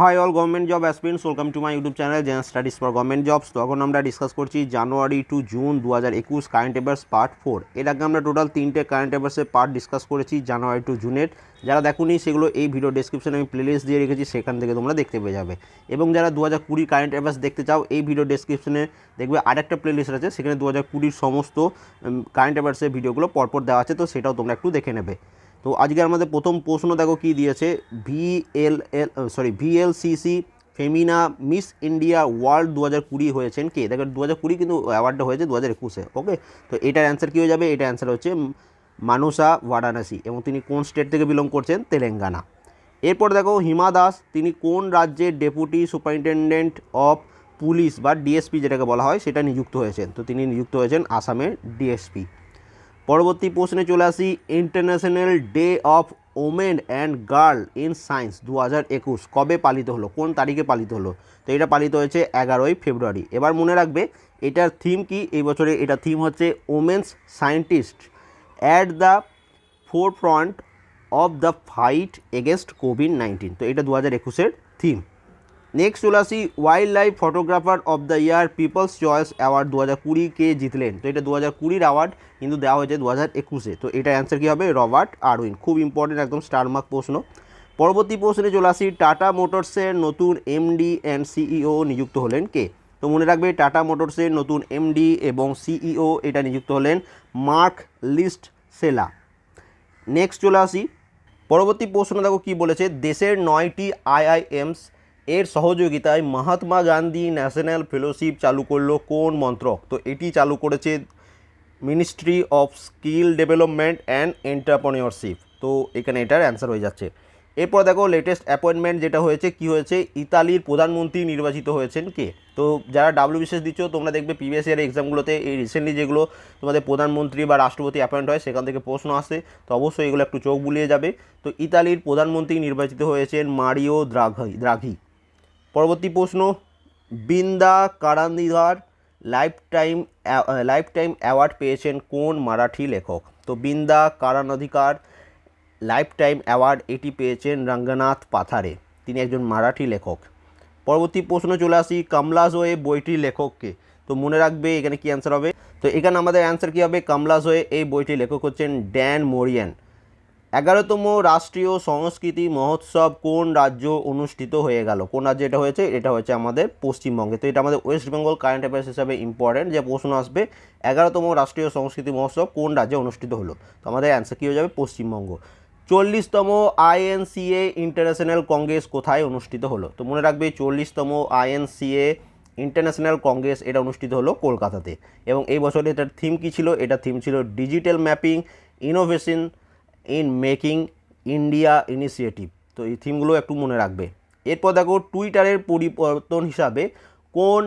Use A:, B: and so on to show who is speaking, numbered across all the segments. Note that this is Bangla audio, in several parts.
A: Hi all government job aspirants welcome to my YouTube channel general studies for government jobs তো এখন আমরা ডিসকাস করছি জানুয়ারি টু জুন দু হাজার একুশ কারেন্ট অ্যাফেয়ার্স পার্ট ফোর এর আগে আমরা টোটাল তিনটে কারেন্ট অ্যাফেয়ার্সের পার্ট ডিসকাস করেছি জানুয়ারি টু জুনের যারা দেখুনি সেগুলো এই ভিডিও ডেসক্রিপশনে আমি প্লেলিস্ট দিয়ে রেখেছি, সেখান থেকে তোমরা দেখতে পেয়ে যাবে। এবং যারা দু হাজার কুড়ি কারেন্ট অ্যাফেয়ার্স দেখতে চাও, এই ভিডিও ডেসক্রিপশনে দেখবে আরেকটা প্লেলিস্ট আছে, সেখানে দু হাজার কুড়ির সমস্ত কারেন্ট অ্যাফেয়ার্সের ভিডিওগুলো পরপর দেওয়া আছে, তো সেটাও তোমরা একটু দেখে নেবে। তো আজকে আমাদের প্রথম প্রশ্ন দেখো কী দিয়েছে? VL L sorry VLCC Femina Miss India World দু হাজার কুড়ি হয়েছেন কে? দেখো দু হাজার কুড়ি কিন্তু অ্যাওয়ার্ডটা হয়েছে দু হাজার একুশে ওকে তো এটার অ্যান্সার কী হয়ে যাবে? এটার অ্যান্সার হচ্ছে মানুষা বারাণসী এবং তিনি কোন স্টেট থেকে বিলং করছেন? তেলেঙ্গানা। এরপর দেখো হিমা দাস, তিনি কোন রাজ্যের ডেপুটি সুপারিনটেন্ডেন্ট অফ পুলিশ বা ডিএসপি যেটাকে বলা হয়, সেটা নিযুক্ত হয়েছেন। তো তিনি নিযুক্ত হয়েছেন আসামের ডিএসপি পরবর্তী প্রশ্নে চলে আসি international day of women and girl in science দু হাজার একুশ, কবে পালিত হলো, কোন তারিখে পালিত হলো? তো এটা পালিত হয়েছে এগারোই ফেব্রুয়ারি। এবার মনে রাখবে, এটার থিম কি? এই বছরে এটা থিম হচ্ছে women's scientist at the forefront of the fight against Covid nineteen তো এটা দু হাজার একুশের থিম নেক্সট চলে আসি wildlife photographer of the year people's choice award দু হাজার কুড়ি কে জিতলেন। তো এটা দু হাজার কুড়ির অ্যাওয়ার্ড কিন্তু দেওয়া হয়েছে দু হাজার একুশে। তো এটা অ্যান্সার কী হবে? Robert Irwin. খুব ইম্পর্টেন্ট একদম স্টার মার্ক প্রশ্ন। পরবর্তী প্রশ্নে চলে আসি, টাটা মোটরসের নতুন এমডি অ্যান্ড সিইও নিযুক্ত হলেন কে? তো মনে রাখবে, টাটা মোটরসের নতুন এমডি এবং সিইও এটা নিযুক্ত হলেন মার্ক লিস্ট সেলা নেক্সট চলে আসি, পরবর্তী প্রশ্ন দেখো কী বলেছে? দেশের নয়টি আইআইএমস এর সহযোগিতায় মহাত্মা গান্ধী ন্যাশনাল ফেলোশিপ চালু করল কোন মন্ত্রক তো এটি চালু করেছে ministry of skill development and entrepreneurship তো এখানে এটার অ্যান্সার হয়ে যাচ্ছে। এরপর দেখো লেটেস্ট অ্যাপয়েন্টমেন্ট যেটা হয়েছে, কি হয়েছে? ইতালির প্রধানমন্ত্রী নির্বাচিত হয়েছেন কে? তো যারা ডাব্লিউ বিশেষ দিচ্ছ, তোমরা দেখবে প্রিভিয়াস ইয়ার এক্সামগুলোতে এই রিসেন্টলি যেগুলো তোমাদের প্রধানমন্ত্রী বা রাষ্ট্রপতি অ্যাপয়েন্ট হয়, সেখান থেকে প্রশ্ন আসে। তো অবশ্যই এগুলো একটু চোখ বুলিয়ে যাবে। তো ইতালির প্রধানমন্ত্রী নির্বাচিত হয়েছেন মারিও দ্রাঘি দ্রাঘি। পরবর্তী প্রশ্ন, Vrinda Karandikar lifetime lifetime award পেয়েছেন কোন মারাঠি লেখক? তো Vrinda Karandikar lifetime award এটি পেয়েছেন রঙ্গনাথ পাথারে, তিনি একজন মারাঠি লেখক। পরবর্তী প্রশ্ন চলে আসি কমলাজোয়ে বইটির লেখককে। তো মনে রাখবে এখানে কি অ্যান্সার হবে? তো এখানে আমাদের অ্যান্সার কী হবে? কমলাজোয়ে এই বইটির লেখক হচ্ছেন ড্যান মোরিয়ান এগারোতম রাষ্ট্রীয় সংস্কৃতি মহোৎসব কোন রাজ্য অনুষ্ঠিত হয়ে গেল? কোন রাজ্যে এটা হয়েছে? এটা হচ্ছে আমাদের পশ্চিমবঙ্গে। তো এটা আমাদের ওয়েস্ট বেঙ্গল কারেন্ট অ্যাফেয়ার্স হিসাবে ইম্পর্টেন্ট যে প্রশ্ন আসবে, এগারোতম রাষ্ট্রীয় সংস্কৃতি মহোৎসব কোন রাজ্যে অনুষ্ঠিত হলো? তো আমাদের অ্যান্সার কী হয়ে যাবে? পশ্চিমবঙ্গ। চল্লিশতম আইএনসিএ ইন্টারন্যাশনাল কংগ্রেস কোথায় অনুষ্ঠিত হলো? তো মনে রাখবে, চল্লিশতম আইএনসিএ ইন্টারন্যাশনাল কংগ্রেস এটা অনুষ্ঠিত হলো কলকাতাতে। এবং এই বছরে এটার থিম কী ছিল? এটা থিম ছিল digital mapping innovation in making India initiative তো এই থিমগুলো একটু মনে রাখবে। এরপর দেখো টুইটারের পরিবর্তন হিসাবে কোন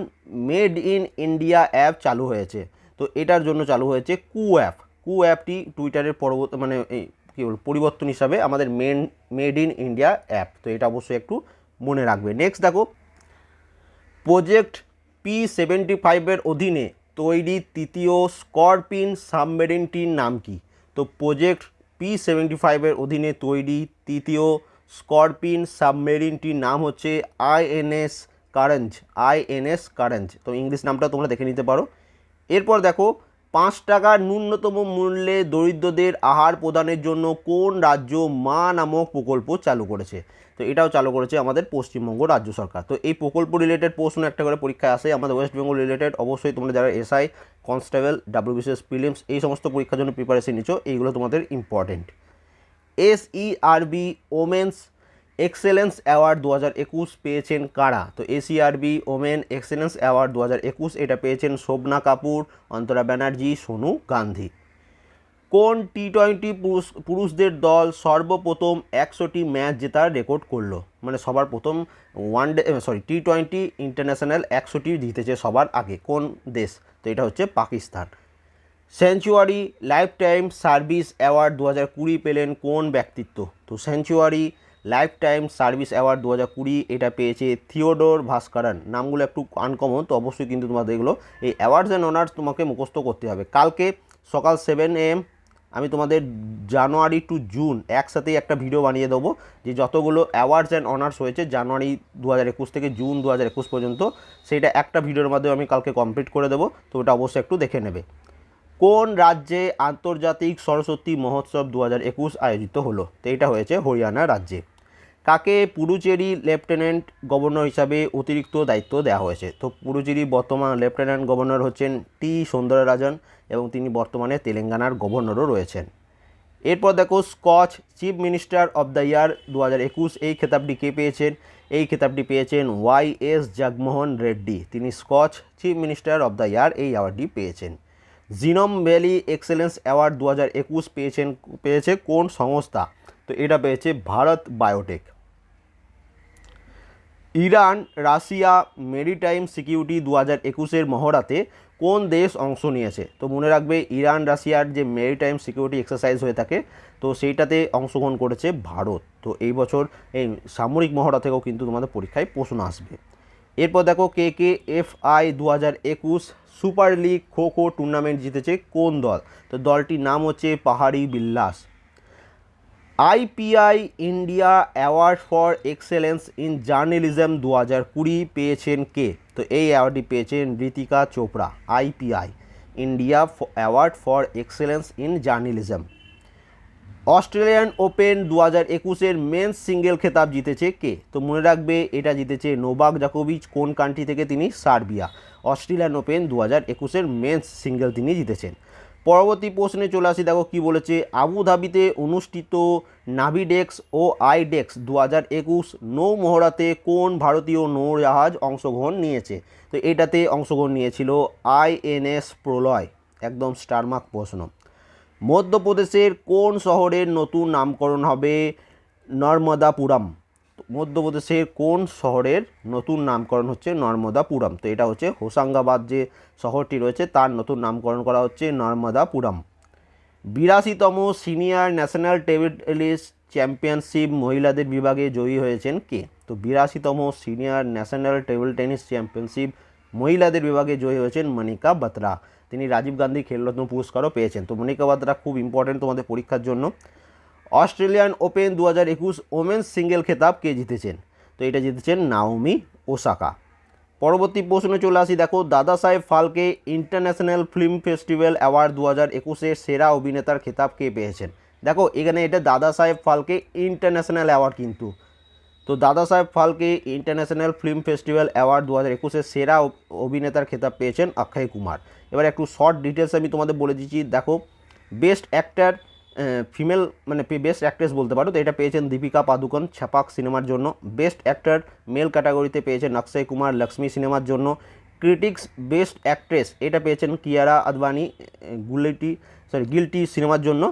A: মেড ইন ইন্ডিয়া অ্যাপ চালু হয়েছে। তো এটার জন্য চালু হয়েছে কু অ্যাপ কু অ্যাপটি টুইটারের পরবর্তী মানে কী বলব, পরিবর্তন হিসাবে আমাদের main made in India app তো এটা অবশ্যই একটু মনে রাখবে। নেক্সট দেখো প্রজেক্ট পি সেভেন্টি ফাইভের অধীনে তৈরি তৃতীয় স্করপিন সাবমেরিনটির নাম কি? তো প্রজেক্ট পি সেভেন্টি ফাইভের অধীনে তৈরি তৃতীয় স্করপিন সাবমেরিনটির নাম হচ্ছে আইএনএস কারেঞ্জ আইএনএস কারেঞ্জ। তো ইংলিশ নামটা তোমরা দেখে নিতে পারো। এরপর দেখো, পাঁচ টাকার ন্যূনতম মূল্যে দরিদ্রদের আহার প্রদানের জন্য কোন রাজ্য মা নামক প্রকল্প চালু করেছে? তো এটাও চালু করেছে আমাদের পশ্চিমবঙ্গ রাজ্য সরকার। তো এই প্রকল্প রিলেটেড প্রশ্ন একটা করে পরীক্ষায় আসে আমাদের ওয়েস্ট বেঙ্গল রিলেটেড অবশ্যই তোমরা যারা এসআই কনস্টেবল, ডাব্লিউবিসিএস প্রিলিমস, এই সমস্ত পরীক্ষার জন্য প্রিপারেশন নিচ্ছ, এইগুলো তোমাদের important SERB women's excellence award দু হাজার একুশ পেয়েছেন কারা? তো এসিআরবি ওমেন এক্সেলেন্স অ্যাওয়ার্ড দু হাজার একুশ, এটা পেয়েছেন শোভনা কাপুর, অন্তরা ব্যানার্জি, সোনু গান্ধী। কোন টি টোয়েন্টি পুরুষ পুরুষদের দল সর্বপ্রথম একশোটি ম্যাচ জেতার রেকর্ড করল? মানে সবার প্রথম one day sorry T twenty international একশোটি জিতেছে সবার আগে। কোন দেশ? তো এটা হচ্ছে Pakistan. Century lifetime service award দু হাজার কুড়ি পেলেন কোন ব্যক্তিত্ব? তো century lifetime service award দু হাজার কুড়ি এটা পেয়েছে থিওডোর ভাস্করন। নামগুলো একটু আনকমন তো অবশ্যই কিন্তু তোমাদের এগুলো, এই অ্যাওয়ার্ডস অ্যান্ড অনার্স তোমাকে মুখস্থ করতে হবে। কালকে সকাল সেভেন এম আমি তোমাদের জানুয়ারি টু জুন একসাথেই একটা ভিডিও বানিয়ে দেবো, যে যতগুলো অ্যাওয়ার্ডস অ্যান্ড অনার্স হয়েছে জানুয়ারি দু হাজার একুশ থেকে জুন দু হাজার একুশ পর্যন্ত সেটা একটা ভিডিওর মাধ্যমে আমি কালকে কমপ্লিট করে দেবো, তো ওটা অবশ্যই একটু দেখে নেবে। কোন রাজ্যে আন্তর্জাতিক সরস্বতী মহোৎসব দু হাজার একুশ আয়োজিত হলো? তো এটা হয়েছে হরিয়ানা রাজ্যে। কাকে পুডুচেরি লেফটেন্যান্ট গভর্নর হিসাবে অতিরিক্ত দায়িত্ব দেওয়া হয়েছে? তো পুডুচেরি বর্তমান লেফটেন্যান্ট গভর্নর হচ্ছেন টি সৌন্দররাজন এবং তিনি বর্তমানে তেলেঙ্গানার গভর্নরও রয়েছেন। এরপর দেখো, Skoch chief minister of the year দু একুশ এই খেতাবটি কে পেয়েছেন? এই খেতাবটি পেয়েছেন ওয়াই এস জগমোহন রেড্ডি। তিনি Skoch chief minister of the year এই অ্যাওয়ার্ডটি পেয়েছেন। জিনম ভ্যালি এক্সেলেন্স অ্যাওয়ার্ড দু হাজার একুশ পেয়েছেন, পেয়েছে কোন সংস্থা? তো এটা পেয়েছে Bharat Biotech. Iran, Russia, maritime security দু হাজার একুশের মহড়াতে কোন দেশ অংশ নিয়েছে? তো মনে রাখবে, ইরান, রাশিয়ার যে মেরিটাইম সিকিউরিটি এক্সারসাইজ হয়ে থাকে, তো সেইটাতে অংশগ্রহণ করেছে ভারত। তো এই বছর এই সামরিক মহড়া থেকেও কিন্তু তোমাদের পরীক্ষায় প্রশ্ন আসবে। এরপর দেখো, কে কে এফ আই দু হাজার একুশ super league kho kho tournament জিতেছে কোন দল? তো দলটির নাম হচ্ছে Pahadi Billas. IPI India award for excellence in journalism দু হাজার কুড়ি পেয়েছেন কে? তো এই অ্যাওয়ার্ডটি পেয়েছেন Ritika Chopra, IPI India award for excellence in journalism. Australian Open দু হাজার একুশের মেন্স সিঙ্গেল খেতাব জিতেছে কে? তো মনে রাখবে, এটা জিতেছে নোবাক জাকোভিচ, কোন কান্ট্রি থেকে তিনি? সার্বিয়া। অস্ট্রেলিয়ান ওপেন দু হাজার একুশের মেন্স সিঙ্গেল তিনি জিতেছেন। পরবর্তী প্রশ্নে চলে আসি, দেখো কী বলেছে, আবুধাবিতে অনুষ্ঠিত নাভিডেক্স ও আইডেক্স দু হাজার একুশ নৌ মহড়াতে কোন ভারতীয় নৌজাহাজ অংশগ্রহণ নিয়েছে? তো এটাতে অংশগ্রহণ নিয়েছিল আইএনএস প্রলয়, একদম স্টারমার্ক প্রশ্ন। মধ্যপ্রদেশের কোন শহরের নতুন নামকরণ হবে নর্মদাপুরম? মধ্যপ্রদেশের কোন শহরের নতুন নামকরণ হচ্ছে নর্মদাপুরম? তো এটা হচ্ছে হোসাঙ্গাবাদ যে শহরটি রয়েছে, তার নতুন নামকরণ করা হচ্ছে নর্মদাপুরম। বিরাশিতম সিনিয়র ন্যাশনাল টেবিল চ্যাম্পিয়নশিপ মহিলাদের বিভাগে জয়ী হয়েছেন কে? তো বিরাশিতম senior national table tennis championship মহিলাদের বিভাগে জয়ী হয়েছেন মনিকা বাত্রা। তিনি রাজীব গান্ধী খেলরত্ন পুরস্কারও পেয়েছেন। তো মনিকা বাত্রা, খুব ইম্পর্টেন্ট তোমাদের পরীক্ষার জন্য। অস্ট্রেলিয়ান ওপেন দু হাজার একুশ ওমেন্স সিঙ্গেল খেতাব কে জিতেছেন? তো এটা জিতেছেন নাওমি ওসাকা। পরবর্তী প্রশ্নে চলে আসি, দেখো Dada Saheb Phalke international film festival award দু হাজার একুশের সেরা অভিনেতার খেতাব কে পেয়েছেন? দেখো, এখানে এটা দাদা সাহেব ফালকে ইন্টারন্যাশনাল অ্যাওয়ার্ড কিন্তু। তো Dada Saheb Phalke international film festival award দু হাজার একুশের সেরা অভিনেতার খেতাব পেয়েছেন অক্ষয় কুমার। এবার একটু শর্ট ডিটেলস আমি তোমাদের বলে দিচ্ছি, দেখো বেস্ট অ্যাক্টার ফিমেল মানে বেস্ট অ্যাক্ট্রেস বলতে পারো। তো এটা পেয়েছেন দীপিকা পাদুকন ছাপাক সিনেমার জন্য। বেস্ট অ্যাক্টর মেল ক্যাটাগরিতে পেয়েছেন অক্ষয় কুমার, লক্ষ্মী সিনেমার জন্য। ক্রিটিক্স বেস্ট অ্যাক্ট্রেস এটা পেয়েছেন Kiara Advani, guilty sorry guilty সিনেমার জন্য।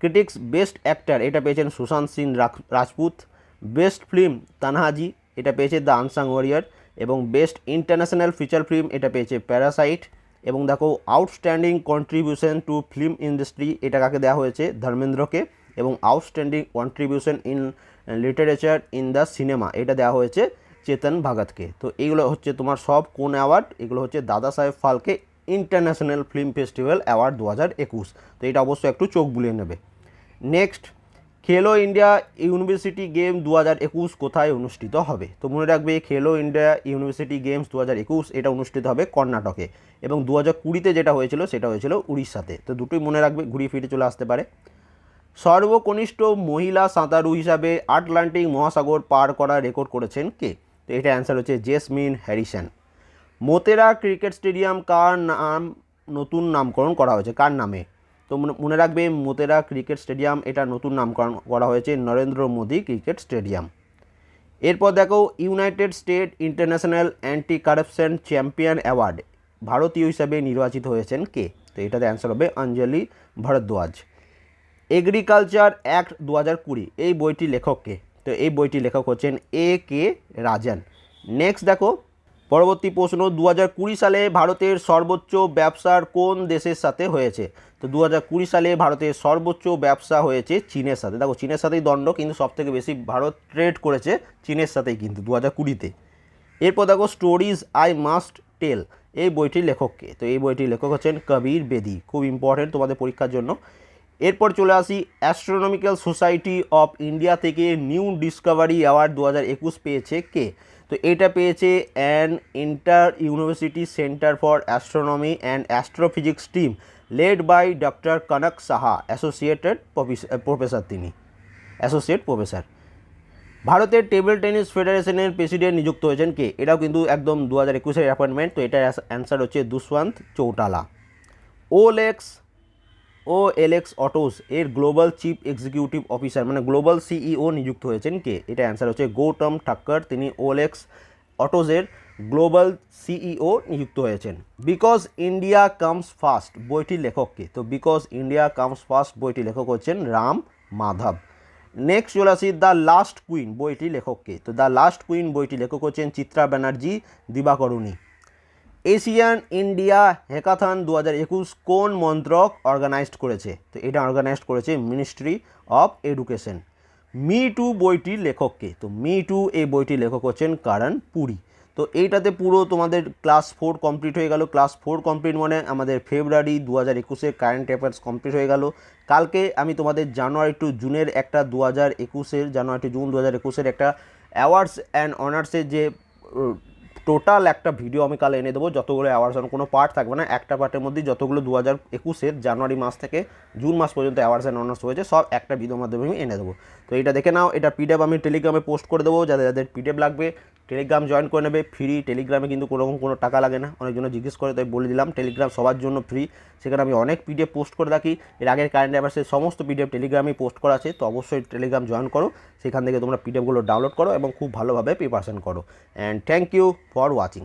A: ক্রিটিক্স বেস্ট অ্যাক্টর এটা পেয়েছেন সুশান্ত সিং রাজপুত। বেস্ট ফিল্ম তানহাজি, এটা পেয়েছে দ্য আনসাং ওয়ারিয়ার এবং বেস্ট ইন্টারন্যাশনাল ফিচার ফিল্ম এটা পেয়েছে প্যারাসাইট এবং দেখো outstanding contribution to film industry এটা কাকে দেওয়া হয়েছে? ধর্মেন্দ্রকে। এবং outstanding contribution in literature in the cinema এটা দেওয়া হয়েছে চেতন ভাগতকে। তো এইগুলো হচ্ছে তোমার সব কোন অ্যাওয়ার্ড এগুলো হচ্ছে Dadasaheb Phalke international film festival award দু হাজার একুশ। তো এটা অবশ্যই একটু চোখ বুলিয়ে নেবে। নেক্সট খেলো ইন্ডিয়া ইউনিভার্সিটি গেম দু হাজার একুশ কোথায় অনুষ্ঠিত হবে? তো মনে রাখবে, খেলো ইন্ডিয়া ইউনিভার্সিটি গেমস দু হাজার একুশ এটা অনুষ্ঠিত হবে কর্ণাটকে এবং দু হাজার কুড়িতে যেটা হয়েছিল সেটা হয়েছিল উড়িষ্যাতে। তো দুটোই মনে রাখবে, ঘুরিয়ে ফিরে চলে আসতে পারে। সর্বকনিষ্ঠ মহিলা সাঁতারু হিসাবে আটলান্টিক মহাসাগর পার করা রেকর্ড করেছেন কে? তো এটা অ্যান্সার হচ্ছে Jasmine Harrison. Motera cricket stadium কার নাম, নতুন নামকরণ করা হয়েছে? কার নামে? তো মনে রাখবে, মোতেরা ক্রিকেট স্টেডিয়াম এটা নতুন নামকরণ করা হয়েছে, নরেন্দ্র মোদী ক্রিকেট স্টেডিয়াম। এরপর দেখো, United State international anti corruption champion award, ভারতীয় হিসাবে নির্বাচিত হয়েছেন কে? তো এটাতে অ্যান্সার হবে অঞ্জলি ভরদ্বাজ। এগ্রিকালচার অ্যাক্ট দু হাজার কুড়ি, এই বইটি লেখককে তো এই বইটি লেখক হচ্ছেন এ কে রাজন। নেক্সট দেখো পরবর্তী প্রশ্ন দু হাজার কুড়ি সালে ভারতের সর্বোচ্চ ব্যবসার কোন দেশের সাথে হয়েছে? তো দু হাজার কুড়ি সালে ভারতের সর্বোচ্চ ব্যবসা হয়েছে চীনের সাথে। দেখো, চীনের সাথেই দণ্ড, কিন্তু সবথেকে বেশি ভারত ট্রেড করেছে চীনের সাথেই কিন্তু দু হাজার কুড়িতে। এরপর দেখো স্টোরিজ আই মাস্ট টেল এই বইটির লেখককে তো এই বইটির লেখক হচ্ছেন কবির বেদি। খুব ইম্পর্টেন্ট তোমাদের পরীক্ষার জন্য। এরপর চলে আসি অ্যাস্ট্রোনমিক্যাল সোসাইটি অফ ইন্ডিয়া থেকে নিউ ডিসকভারি অ্যাওয়ার্ড দু হাজার একুশ পেয়েছে কে? তো এটা পেয়েছে an inter university centre for astronomy and astrophysics team led by doctor Kanak Saha associated professor তিনি অ্যাসোসিয়েট প্রফেসর ভারতের টেবিল টেনিস ফেডারেশনের প্রেসিডেন্ট নিযুক্ত হয়েছেন কে? এটাও কিন্তু একদম দু হাজার একুশের অ্যাপয়েন্টমেন্ট তো এটার অ্যান্সার হচ্ছে দুষ্মন্ত চৌটালা। ওলেক্স ও এলেক্স অটোস এর গ্লোবাল চিফ এক্সিকিউটিভ অফিসার মানে গ্লোবাল সিইও নিযুক্ত হয়েছেন কে? এটা অ্যান্সার হচ্ছে গৌতম ঠাক্কর। তিনি ওলেক্স অটোজের গ্লোবাল সিইও নিযুক্ত হয়েছেন। বিকজ ইন্ডিয়া কামস ফার্স্ট বইটির লেখককে তো বিকজ ইন্ডিয়া কামস ফার্স্ট বইটির লেখক হচ্ছেন রাম মাধব। নেক্সট চলে আসি, দ্য লাস্ট কুইন, বইটি লেখককে তো দ্য লাস্ট কুইন বইটি লেখক হচ্ছেন Chitra Banerjee, Divakaruni. ASEAN India hackathon দু হাজার একুশ কোন মন্ত্রক অর্গানাইজড করেছে? তো এটা অর্গানাইজড করেছে ministry of education me too বইটির লেখককে। তো মি টু এই বইটির লেখক হচ্ছেন কারণ পুরী। তো এইটাতে পুরো তোমাদের ক্লাস ফোর কমপ্লিট হয়ে গেল। ক্লাস ফোর কমপ্লিট মানে আমাদের ফেব্রুয়ারি দু হাজার একুশে কারেন্ট অ্যাফেয়ার্স কমপ্লিট হয়ে গেল। কালকে আমি তোমাদের জানুয়ারি টু জুনের একটা দু হাজার একুশের জানুয়ারি টু জুন দু হাজার একুশের একটা অ্যাওয়ার্ডস অ্যান্ড অনার্সের যে টোটাল একটা ভিডিও আমি কাল এনে দেবো, যতগুলো অ্যাওয়ার্ডস কোনো পার্ট থাকবে না, একটা পার্টের মধ্যে যতগুলো দু হাজার একুশের জানুয়ারি মাস থেকে জুন মাস পর্যন্ত অ্যাওয়ার্ডস অ্যান্ড অনার্স হয়েছে, সব একটা ভিডিওর মাধ্যমে আমি এনে দেবো। তো এটা দেখে নাও, এটা পিডিএফ আমি টেলিগ্রামে পোস্ট করে দেবো, যাদের যাদের পিডিএফ লাগবে টেলিগ্রাম জয়েন করে নেবে ফ্রি টেলিগ্রামে কিন্তু কোনো রকম কোনো টাকা লাগে না অনেকজন জিজ্ঞেস করে, তাই বলে দিলাম টেলিগ্রাম সবার জন্য ফ্রি সেখানে আমি অনেক পিডিএফ পোস্ট করে রাখি, এর আগের কারেন্ট অ্যাফেয়ার্সের সমস্ত পিডিএফ টেলিগ্রামে পোস্ট করা আছে, তো অবশ্যই টেলিগ্রাম জয়েন করো, সেখান থেকে তোমরা পিডিএফগুলো ডাউনলোড করো এবং খুব ভালোভাবে প্রিপারেশন করো। And thank you for watching